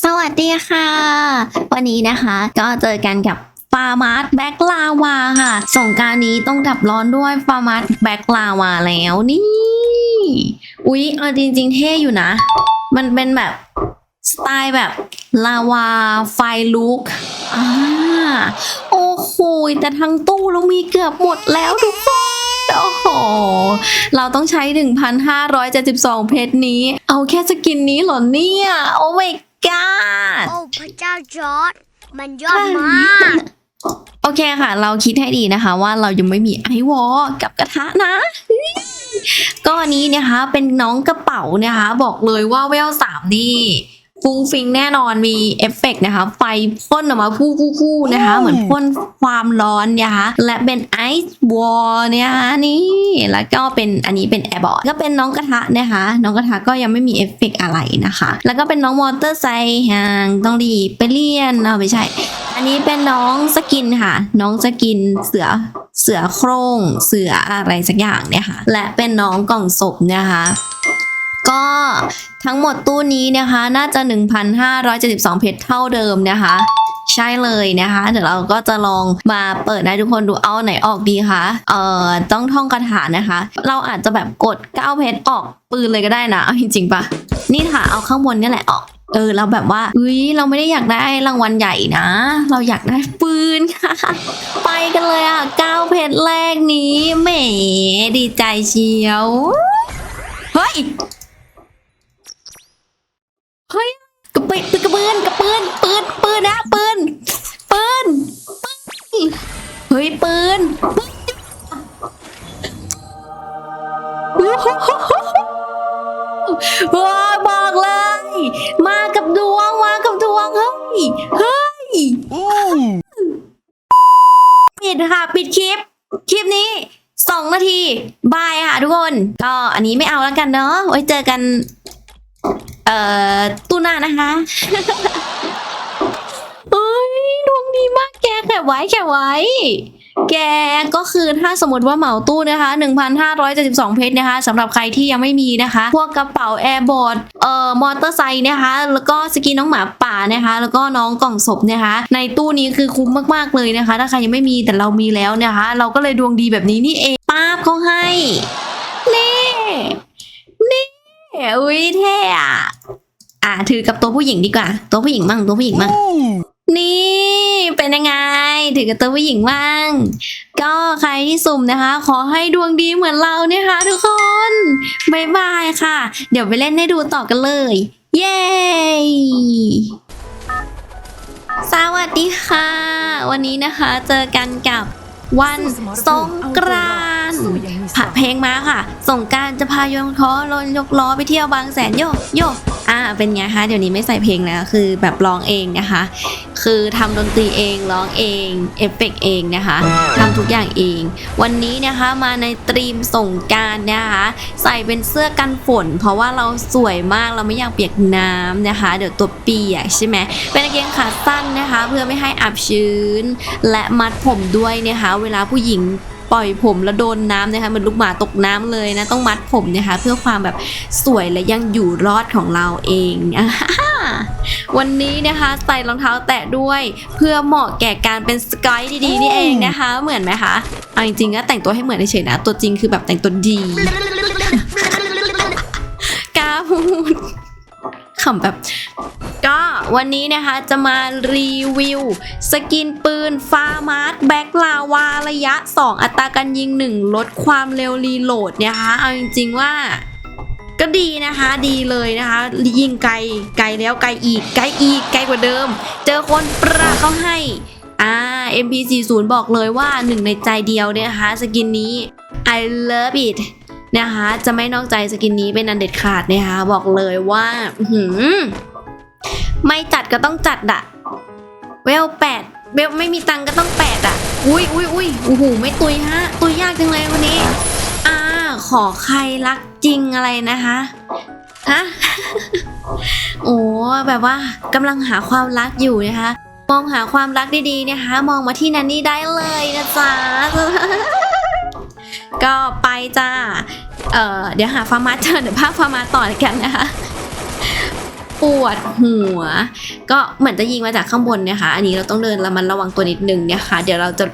สวัสดีค่ะ วันนี้นะคะก็เจอกันกับฟาร์มาร์แบ็กลาวาค่ะสงการนี้ต้องดับร้อนด้วยฟาร์มาร์แบ็กลาวาแล้วนี่ อุ๊ยเอาจริงๆเท่อยู่นะ มันเป็นแบบสไตล์แบบลาวาไฟลุกอ่าโอ้โหแต่ทั้งตู้เรามีเกือบหมดแล้วทุกคนโอ้โห เราต้องใช้ 1,572 เพชรนี้ เอาแค่สกินนี้เหรอเนี่ย โอ้ my god โอ้พระเจ้าจอร์ดมันยอดมากโอเคค่ะ เราคิดให้ดีนะคะ ว่าเรายังไม่มีไอวอลกับกระทะนะ ก็อันนี้นะคะเป็นน้องกระเป๋านะคะ บอกเลยว่าเวลสามนี่ ฟุ้งฟิงแน่นอนมีเอฟเฟกต์นะคะ ไฟพ่นออกมาพู่พู่พู่นะคะ เหมือนพ่นความร้อนนะคะและเป็นไอซ์วอลเนี่ยค่ะนี่ แล้วก็เป็นอันนี้เป็นแอร์บอร์ดก็เป็นน้องกระทะนะคะ น้องกระทะก็ยังไม่มีเอฟเฟกต์อะไรนะคะ แล้วก็เป็นน้องมอเตอร์ไซค์ห่างต้องรีบไปเรียนเอาไม่ใช่ อันนี้เป็นน้องสกินค่ะ น้องสกินเสือเสือโคร่งเสืออะไรสักอย่างเนี่ยค่ะ และเป็นน้องกล่องศพนะคะ ก็ทั้งหมดตู้นี้นะคะ น่าจะ 1,572 เพชรเท่าเดิมนะคะ ใช่เลยนะคะ เดี๋ยวเราก็จะลองมาเปิดให้ทุกคนดูเอาไหนออกดีคะเอ่อต้องท่องคาถานะคะ เราอาจจะแบบกด 9 เพชรออกปืนเลยก็ได้นะเอาจริงๆปะนี่ค่ะเอาข้างบนนี่แหละออกเออเราแบบว่าเฮ้ยเราไม่ได้อยากได้รางวัลใหญ่นะ เราอยากได้ปืนค่ะ ไปกันเลยอะเก้าเพชรแรกนี้แหมดีใจเชียว เฮ้ย เฮ้ยก ระเปืนกระปืนกระปืนปืนปืนนะปืนปืนปืนเฮ้ยปืนปืนว้าบอกเลย มากับดวงมากับดวงเฮ้ยเฮ้ยปิดค่ะปิดคลิป คลิปนี้สองนาที บายค่ะทุกคน ก็อันนี้ไม่เอาแล้วกันเนาะไว้เจอกัน เอ่อตู้น้านะคะเอ้ยดวงดีมากแกแค่ไว้แค่ไว้ แกก็คือถ้าสมมติว่าเหมาตู้นะคะ 1,572 เพชรนะคะสำหรับใครที่ยังไม่มีนะคะ พวกกระเป๋าแอร์บอร์ดเอ่อมอเตอร์ไซค์นะคะ แล้วก็สกินน้องหมาป่านะคะ แล้วก็น้องกล่องศพนะคะ ในตู้นี้คือคุ้มมากๆเลยนะคะ ถ้าใครยังไม่มีแต่เรามีแล้วนะคะ เราก็เลยดวงดีแบบนี้นี่เองป้าบเขาให้นี่นี่อุ้ยเท่อะ อะถือกับตัวผู้หญิงดีกว่า ตัวผู้หญิงมั่งตัวผู้หญิงมั่งนี่เป็นยังไง ถือกับตัวผู้หญิงบ้าง ก็ใครที่สุ่มนะคะ ขอให้ดวงดีเหมือนเราเนี่ยค่ะทุกคนบายบายค่ะ เดี๋ยวไปเล่นให้ดูต่อกันเลย เย้สวัสดีค่ะ วันนี้นะคะเจอกันกับ วันสงกรานต์ผัดเพลงมาค่ะ สงกรารจะพายนคอลนยกล้อไปเที่ยวบางแสนโยกโยกอ่าเป็นไงคะเดี๋ยวนี้ไม่ใส่เพลงแล้วคือแบบร้องเองนะคะ คือทำดนตรีเองร้องเองเอฟเฟกต์เองนะคะทำทุกอย่างเอง วันนี้นะคะมาในตรีมสงกรารนะคะ ใส่เป็นเสื้อกันฝน เพราะว่าเราสวยมากเราไม่อยากเปียกน้ำนะคะ เดี๋ยวตัวเปียกใช่ไหมเป็นกางเกงขาสั้นนะคะ เพื่อไม่ให้อับชื้น และมัดผมด้วยนะคะ เวลาผู้หญิง ปล่อยผมแล้วโดนน้ำนะคะเหมือนลูกหมาตกน้ำเลยนะต้องมัดผมนะคะเพื่อความแบบสวยและยังอยู่รอดของเราเองวันนี้นะคะใส่รองเท้าแตะด้วย เพื่อเหมาะแก่การเป็นสกายดีๆนี่เองนะคะ เหมือนไหมคะเอาจริงๆก็แต่งตัวให้เหมือนเฉยๆนะตัวจริงคือแบบแต่งตัวดีกาพูดขำแบบ ก็วันนี้นะคะจะมารีวิว สกินปืนฟาร์มาร์แบ็กลาวาระยะ 2 อัตราการยิง 1 ลดความเร็วรีโหลดนะคะ เอาจริงๆว่าก็ดีนะคะดีเลยนะคะ ยิงไกลไกลแล้วไกลอีกไกลอีกไกลกว่าเดิม เจอคนปราเขาให้อ่า MP40 บอกเลยว่าหนึ่งในใจเดียวเนี่ยนะคะสกินนี้ I love it นะคะ จะไม่นอกใจสกินนี้เป็นอันเด็ดขาดนะคะ บอกเลยว่า หือ ไม่จัดก็ต้องจัดอะเวลแปดเวลไม่มีตังก็ต้องแปดอะอุ้ยอุ้ยอุ้ยโอ้โหไม่ตุยฮะ ตุยยากจังเลยวันนี้ อ่า ขอใครรักจริงอะไรนะคะฮะโอ้แบบว่ากำลังหาความรักอยู่นะคะ มองหาความรักดีๆนะคะ มองมาที่นันนี่ได้เลยนะจ๊ะก็ไปจ้า เออเดี๋ยวหาฟาร์มาเจอเดี๋ยวภาพฟาร์มาต่อกันนะคะ ปวดหัว ก็เหมือนจะยิงมาจากข้างบนนะคะอันนี้เราต้องเดินระมันระวังตัวนิดนึงเนะคะเดี๋ยวเราจะ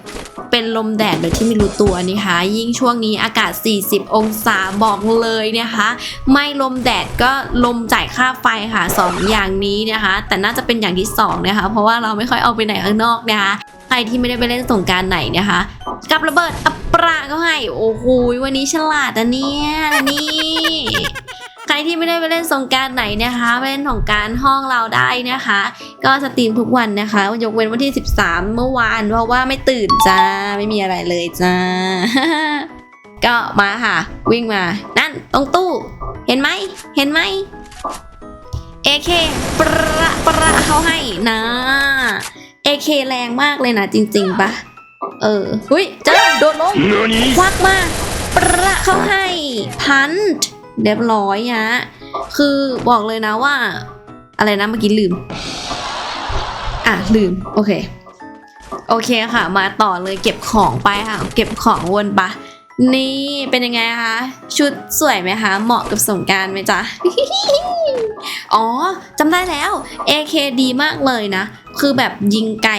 เป็นลมแดดโดยที่ไม่รู้ตัวนะคะยิ่งช่วงนี้อากาศ 40 องศาบอกเลยนะคะไม่ลมแดดก็ลมจ่ายค่าไฟค่ะสองอย่างนี้นะคะ แต่น่าจะเป็นอย่างที่สองนะคะเพราะว่าเราไม่ค่อยเอาไปไหนข้างนอกนะคะใครที่ไม่ได้ไปเล่นสงการไหนนะคะกับระเบิดอัปปราก็ให้โอ้โหวันนี้ฉลาดนะเนี่ยนี่ ใครที่ไม่ได้ไปเล่นสงกรารไหนนะคะไปเล่นสงกรารห้องเราได้นะคะ ก็สตรีมทุกวันนะคะ ยกเว้นวันที่ 13 เมื่อวานเพราะว่าไม่ตื่นจ้าไม่มีอะไรเลยจ้าก็มาค่ะ วิ่งมา นั่นตรงตู้ เห็นไหมเห็นไหมเอเคประประเขาให้นะเอเคแรงมากเลยนะจริง ๆปะเออเฮ้ยเจอโดดลงควักมาประเข้าให้พันธ์ เรียบร้อยฮะคือบอกเลยนะว่า อะไรนะเมื่อกี้ลืม อะลืม โอเค โอเคค่ะ มาต่อเลยเก็บของไปค่ะ เก็บของวนปะนี่เป็นยังไงคะชุดสวยไหมคะเหมาะกับสงกรารไหมจ๊ะอ๋อจำได้แล้ว AK ดีมากเลยนะ คือแบบยิงไกล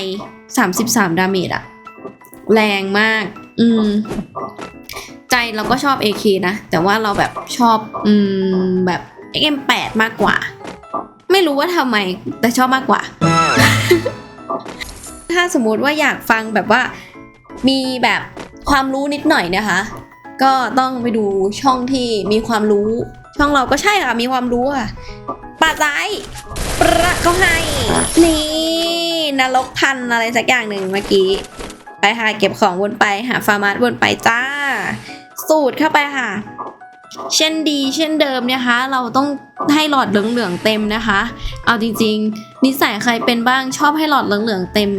33 ดาเมจอะแรงมาก อืม ใจเราก็ชอบ AK นะ แต่ว่าเราแบบชอบ อืม แบบ XM8 มากกว่า ไม่รู้ว่าทำไม แต่ชอบมากกว่า ถ้าสมมติว่าอยากฟังแบบว่า มีแบบความรู้นิดหน่อยนะคะ ก็ต้องไปดูช่องที่มีความรู้ ช่องเราก็ใช่ค่ะ มีความรู้ค่ะปาซ้ายประเขาให้ นี่นรกพันอะไรสักอย่างหนึ่งเมื่อกี้ ไปค่ะเก็บของวนไปหาฟาร์มาสวนไปจ้า สูตรเข้าไปค่ะ เช่นดีเช่นเดิมนะคะ เราต้องให้หลอดเหลืองๆเต็มนะคะ เอาจริงๆ นิสัยใครเป็นบ้างชอบให้หลอดเหลืองๆเต็ม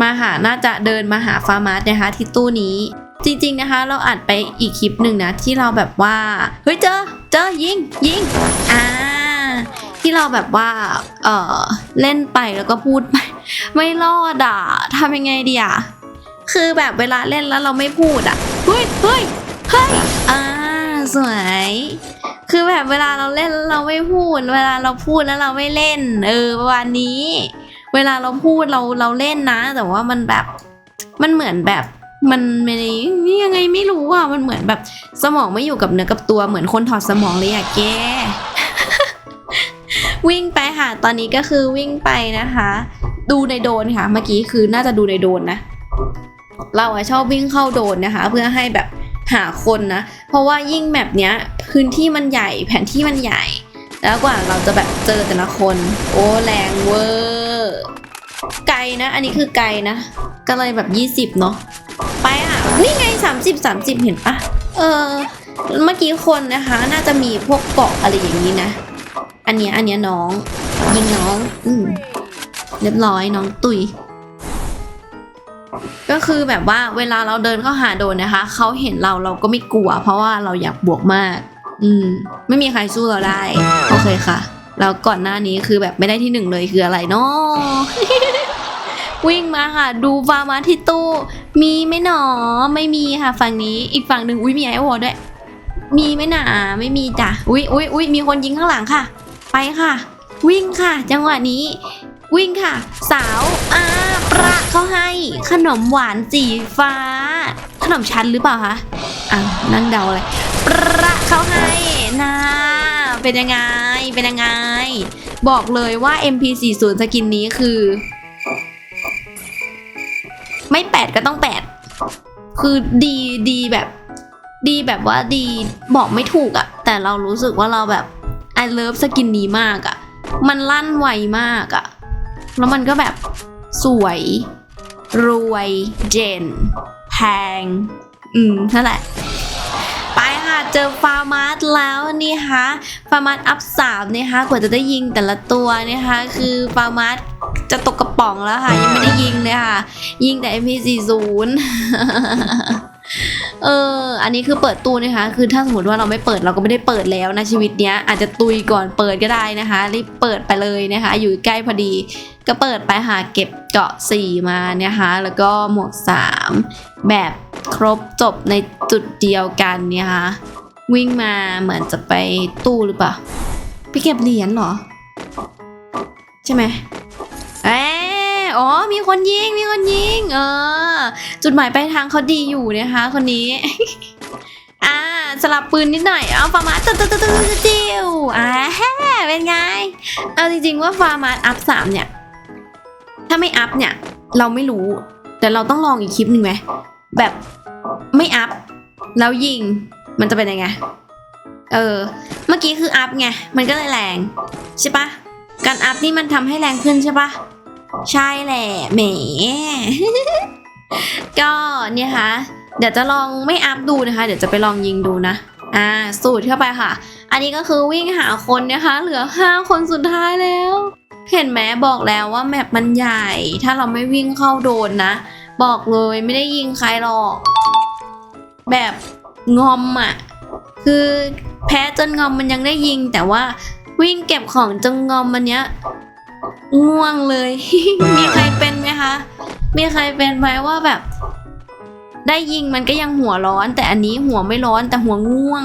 มาหาน่าจะเดินมาหาฟาร์มาสนะคะ ที่ตู้นี้จริงๆนะคะ เราอัดไปอีกคลิปหนึ่งนะ ที่เราแบบว่า เฮ้ยเจอเจอยิงยิงอ่าที่เราแบบว่าเออเล่นไปแล้วก็พูดไปไม่รอดอะทำยังไงดีอะคือแบบเวลาเล่นแล้วเราไม่พูดอะเฮ้ยเฮ้ย เฮ้ยอ่าสวย คือแบบเวลาเราเล่นเราไม่พูด เวลาเราพูดแล้วเราไม่เล่น เออประมาณนี้ เวลาเราพูดเราเราเล่นนะ แต่ว่ามันแบบมันเหมือนแบบมันไม่ได้ยังไงไม่รู้อะมันเหมือนแบบสมองไม่อยู่กับเนื้อกับตัวเหมือนคนถอดสมองเลยอะแกวิ่งไปค่ะ ตอนนี้ก็คือวิ่งไปนะคะ ดูในโดนค่ะ เมื่อกี้คือน่าจะดูในโดนนะ เราอะชอบวิ่งเข้าโดนนะคะ เพื่อให้แบบ หาคนนะ เพราะว่ายิ่งแมปเนี้ยพื้นที่มันใหญ่แผนที่มันใหญ่ แล้วกว่าเราจะแบบเจอแต่ละคน โอ้แรงเวอร์ไกลนะ อันนี้คือไกลนะ ก็เลยแบบ 20 เนาะไปอะนี่ไง 30 30 เห็นปะเออเมื่อกี้คนนะคะ น่าจะมีพวกเกาะอะไรอย่างนี้นะ อันเนี้ยอันเนี้ยน้อง ยิงน้อง อืมเรียบร้อยน้องตุย ก็คือแบบว่าเวลาเราเดินเข้าหาโดนนะคะ เขาเห็นเราเราก็ไม่กลัว เพราะว่าเราอยากบวกมาก อืม ไม่มีใครสู้เราได้ โอเคค่ะ แล้วก่อนหน้านี้คือแบบไม่ได้ที่หนึ่งเลยคืออะไรเนาะ วิ่งมาค่ะ ดูฟาร์มาที่ตู้มีไหมหนอ ไม่มีค่ะฝั่งนี้ อีกฝั่งหนึ่งอุ้ยมีไอวอลด้วย มีไหมหนาไม่มีจ้ะอุ้ยอุ้ยอุ้ยมีคนยิงข้างหลังค่ะ ไปค่ะ วิ่งค่ะ จังหวะนี้ วิ่งค่ะ สาวอาประเขาให้ขนมหวานสีฟ้า ขนมชั้นหรือเปล่าคะอะนั่งเดาเลยประเขาให้นะเป็นยังไงเป็นยังไง บอกเลยว่า MP40 สกินนี้คือ ไม่แปดก็ต้องแปดคือดีดีแบบ ดีแบบว่าดีบอกไม่ถูกอะแต่เรารู้สึกว่าเราแบบ I love สกินนี้มากอะมันลั่นไวมากอะ แล้วมันก็แบบสวย รวยเจนแพง อืมนั่นแหละ ไปค่ะ เจอฟาร์มาสแล้วนี่คะฟาร์มาสอัพสามนะคะกว่าจะได้ยิงแต่ละตัวนะคะคือฟาร์มาสจะตกกระป๋องแล้วค่ะ ยังไม่ได้ยิงเลยค่ะ ยิงแต่ MP40 เออ อันนี้คือเปิดตู้นะคะ คือถ้าสมมติว่าเราไม่เปิดเราก็ไม่ได้เปิดแล้วนะชีวิตเนี้ยอาจจะตุยก่อนเปิดก็ได้นะคะรีบเปิดไปเลยนะคะ อยู่ใกล้พอดี ก็เปิดไปหาเก็บเกาะ 4 มานะคะ แล้วก็หมวก 3 แบบครบจบในจุดเดียวกันเนี่ยคะวิ่งมาเหมือนจะไปตู้หรือเปล่าไปเก็บเหรียญเหรอ ใช่ไหม อ๋อ มีคนยิง มีคนยิง เออ จุดหมายปลายทางเขาดีอยู่นะคะ คนนี้ อ่า สลับปืนนิดหน่อย เอาฟาร์มาสติ้วติ้วติ้วติ้วติ้วอ่าแฮ่เป็นไง เอาจริงๆว่าฟาร์มาสอัพสามเนี่ย ถ้าไม่อัพเนี่ย เราไม่รู้ แต่เราต้องลองอีกคลิปหนึ่งไหม แบบไม่อัพ แล้วยิง มันจะเป็นยังไง เออ เมื่อกี้คืออัพไง มันก็เลยแรง ใช่ปะการอัพนี่มันทำให้แรงขึ้นใช่ปะ ใช่แหละแหม ก็เนี่ยค่ะ เดี๋ยวจะลองไม่อัพดูนะคะ เดี๋ยวจะไปลองยิงดูนะ อ่า สูตรเข้าไปค่ะ อันนี้ก็คือวิ่งหาคนนะคะ เหลือห้าคนสุดท้ายแล้ว เห็นไหมบอกแล้วว่าแมปมันใหญ่ ถ้าเราไม่วิ่งเข้าโดนนะ บอกเลยไม่ได้ยิงใครหรอก แบบงอมอะ คือแพ้จนงอมมันยังได้ยิงแต่ว่าวิ่งเก็บของจนงอมมันเนี้ย ง่วงเลย มีใครเป็นไหมคะ มีใครเป็นไหมว่าแบบ ได้ยิงมันก็ยังหัวร้อน แต่อันนี้หัวไม่ร้อนแต่หัวง่วง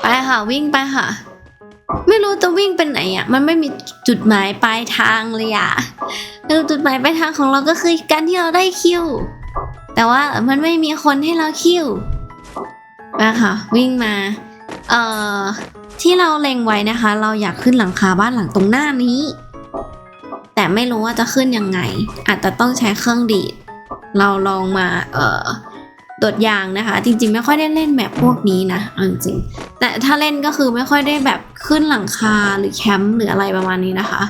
ไปค่ะวิ่งไปค่ะ ไม่รู้จะวิ่งเป็นไหนอะ มันไม่มีจุดหมายปลายทางเลยอะเออจุดหมายปลายทางของเราก็คือการที่เราได้คิว แต่ว่ามันไม่มีคนให้เราคิวมาค่ะ วิ่งมา เอ่อ ที่เราเล็งไว้นะคะ เราอยากขึ้นหลังคาบ้านหลังตรงหน้านี้ แต่ไม่รู้ว่าจะขึ้นยังไง อาจจะต้องใช้เครื่องดีด เราลองมาเอ่อโดดยางนะคะ จริงๆ ไม่ค่อยได้เล่นแมปพวกนี้นะจริงๆแต่ถ้าเล่นก็คือไม่ค่อยได้แบบขึ้นหลังคาหรือแคมป์หรืออะไรประมาณนี้นะคะ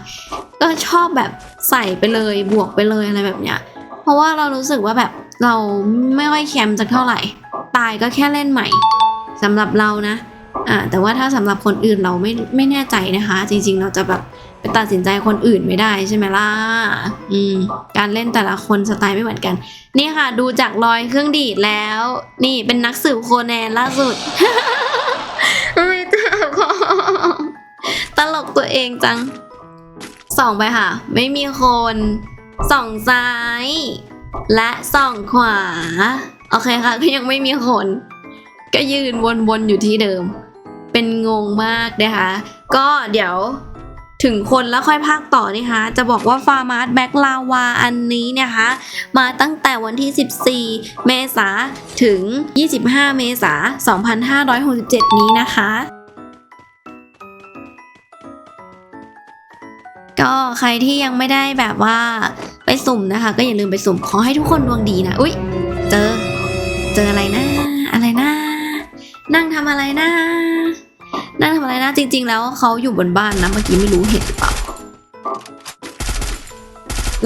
ก็ชอบแบบใส่ไปเลยบวกไปเลยอะไรแบบเนี้ยเพราะว่าเรารู้สึกว่าแบบเราไม่ค่อยแคมป์สักเท่าไหร่ ตายก็แค่เล่นใหม่สำหรับเรานะ อ่าแต่ว่าถ้าสำหรับคนอื่นเราไม่ไม่แน่ใจนะคะ จริง ๆ เราจะแบบไปตัดสินใจคนอื่นไม่ได้ใช่ไหมล่ะอืมการเล่นแต่ละคนสไตล์ไม่เหมือนกัน นี่ค่ะ ดูจากรอยเครื่องดีดแล้ว นี่เป็นนักสืบโคแนนล่าสุดไม่เจอขอตลกตัวเองจังส่องไปค่ะ ไม่มีคนส่องซ้าย และส่องขวา โอเคค่ะก็ยังไม่มีคน ก็ยืนวนๆอยู่ที่เดิม เป็นงงมากนะคะ ก็เดี๋ยวถึงคนแล้วค่อยพากต่อนะคะ จะบอกว่าฟาร์มาร์แบ็กลาวาอันนี้นะคะ มาตั้งแต่วันที่ 14 เมษาถึง 25 เมษา 2567 นี้นะคะ ก็ใครที่ยังไม่ได้แบบว่าไปสุ่มนะคะ ก็อย่าลืมไปสุ่มขอให้ทุกคนดวงดีนะ อุ๊ย เจอ เจออะไรนะ อะไรนะ นั่งทำอะไรนะ นั่งทำอะไรนะจริง ๆ แล้วเขาอยู่บนบ้านนะเมื่อกี้ไม่รู้เห็นหรือเปล่า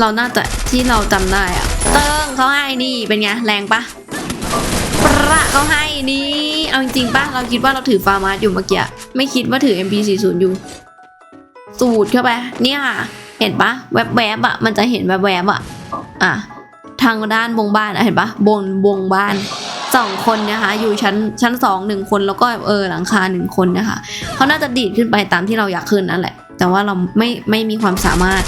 เราน่าจะที่เราจำได้อะเติ้งเขาให้นี่เป็นไงแรงปะประเขาให้นี่เอาจริงๆปะเราคิดว่าเราถือฟาร์มาสอยู่เมื่อกี้ไม่คิดว่าถือ MP40 อยู่ สูดเข้าไปเนี่ยค่ะเห็นปะแวบๆอะมันจะเห็นแวบๆอะอะทางด้านบงบ้านอะเห็นปะบนบงบ้าน สองคนนะคะอยู่ชั้นชั้นสองหนึ่งคนแล้วก็เออหลังคาหนึ่งคนนะคะเขาน่าจะดีดขึ้นไปตามที่เราอยากขึ้นนั่นแหละ แต่ว่าเราไม่ไม่มีความสามารถ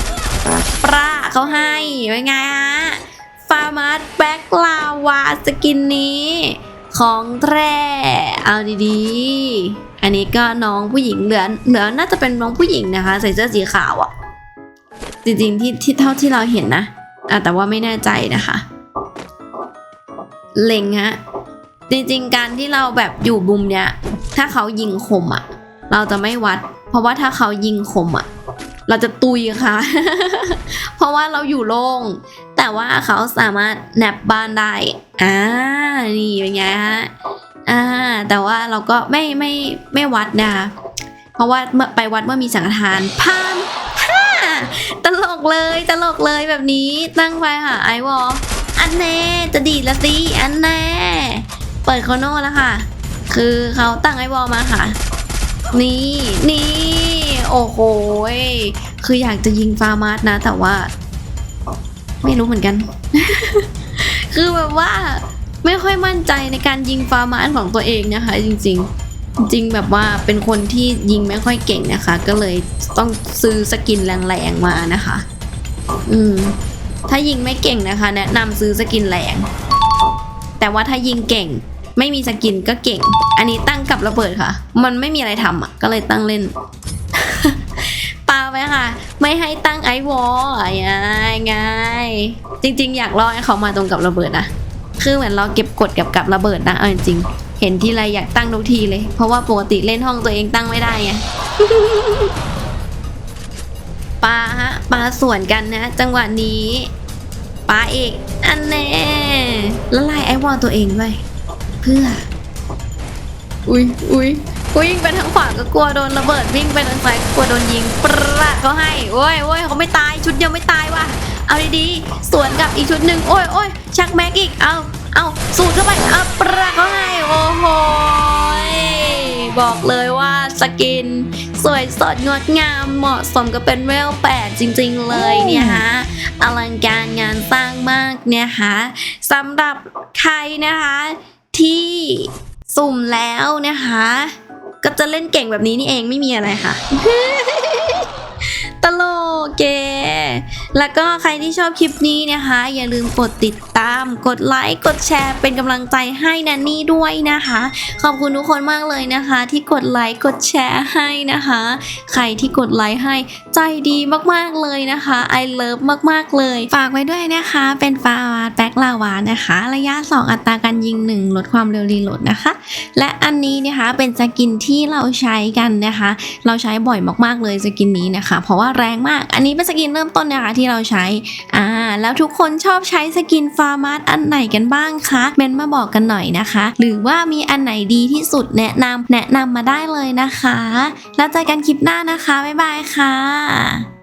ปลาเขาให้เป็นไงฮะฟาร์มาสแบ็กลาวาสกินนี้ของแท้เอาดีๆ อันนี้ก็น้องผู้หญิงเหลือเหลือน่าจะเป็นน้องผู้หญิงนะคะ ใส่เสื้อสีขาวอะ่ะ จริงๆที่ที่เท่าที่เราเห็นนะอะแต่ว่าไม่แน่ใจนะคะ เล็งฮะ จริงๆ การที่เราแบบอยู่บุมเนี้ย ถ้าเขายิงคมอะ่ะ เราจะไม่วัด เพราะว่าถ้าเขายิงคมอะ เราจะตุยค่ะ เพราะว่าเราอยู่โล่ง แต่ว่าเขาสามารถแนบบ้านได้ อ่า นี่เป็นไงฮะ อ่า แต่ว่าเราก็ไม่ไม่ไม่วัดนะคะ เพราะว่าเมื่อไปวัดเมื่อมีสังฆทานพามฮ่าตลกเลยตลกเลยแบบนี้ตั้งไปค่ะไอวอลอันแน่จะดีละสิอันแน่ เปิดโคโน่แล้วค่ะ คือเขาตั้งไอวอลมาค่ะ นี่นี่โอ้โหคืออยากจะยิงฟาร์มาสนะ แต่ว่า ไม่รู้เหมือนกัน คือแบบว่าไม่ค่อยมั่นใจในการยิงฟาร์มาสของตัวเองนะคะ จริง ๆจริงแบบว่าเป็นคนที่ยิงไม่ค่อยเก่งนะคะ ก็เลยต้องซื้อสกินแรงๆมานะคะ อืม ถ้ายิงไม่เก่งนะคะ แนะนำซื้อสกินแรง แต่ว่าถ้ายิงเก่ง ไม่มีสกินก็เก่ง อันนี้ตั้งกับระเบิดค่ะ มันไม่มีอะไรทำอะ ก็เลยตั้งเล่นปาไปค่ะ ไม่ให้ตั้งไอวอลยังไงจริง ๆ อยากรอให้เขามาตรงกับระเบิดนะคือเหมือนเราเก็บกดกับกับระเบิดนะเอาจริงเห็นที่ไรอยากตั้งทุกทีเลย เพราะว่าปกติเล่นห้องตัวเองตั้งไม่ได้ไงปาฮะปาสวนกันนะจังหวะนี้ปาเอกอันแน่ละลายไอวอลตัวเองด้วย พื่อ อุ้ยอุ้ยวิ่งไปทางขวาก็กลัวโดนระเบิดวิ่งไปทางซ้ายก็กลัวโดนยิงปะเขาให้โอ้ยโอ้ยเขาไม่ตายชุดเดียวไม่ตายว่ะเอาดีๆสวนกับอีกชุดหนึ่งโอ้ยโอ้ยชักแม็กอีกเอาเอาสูดเข้าไปเอาปะเขาให้โอ้โหยบอกเลยว่าสกิน สวยสดงดงามเหมาะสมกับเป็นเวลแปดจริง ๆ เลยเนี่ยฮะอลังการงานสร้างมากเนี่ยฮะสำหรับใครนะคะ ที่สุ่มแล้วนะคะ ก็จะเล่นเก่งแบบนี้นี่เองไม่มีอะไรค่ะ ตลกเก แล้วก็ใครที่ชอบคลิปนี้นะคะ อย่าลืมกดติดตาม กดไลค์กดแชร์เป็นกำลังใจให้นันนี่ด้วยนะคะ ขอบคุณทุกคนมากเลยนะคะ ที่กดไลค์กดแชร์ให้นะคะ ใครที่กดไลค์ให้ใจดีมากๆเลยนะคะ I love มากๆเลย ฝากไว้ด้วยนะคะ เป็นฟาวาแบ็กลาวานะคะ ระยะ 2 อัตราการยิง 1 ลดความเร็วรีโหลดนะคะ และอันนี้นะคะเป็นสกินที่เราใช้กันนะคะ เราใช้บ่อยมากๆเลยสกินนี้นะคะ เพราะว่าแรงมากอันนี้เป็นสกินเริ่มต้นนะคะที่เราใช้อ่าแล้วทุกคนชอบใช้สกินฟาร์มาสอันไหนกันบ้างคะเมนมาบอกกันหน่อยนะคะ หรือว่ามีอันไหนดีที่สุดแนะนำแนะนำมาได้เลยนะคะ แล้วเจอกันคลิปหน้านะคะ บ๊ายบายค่ะ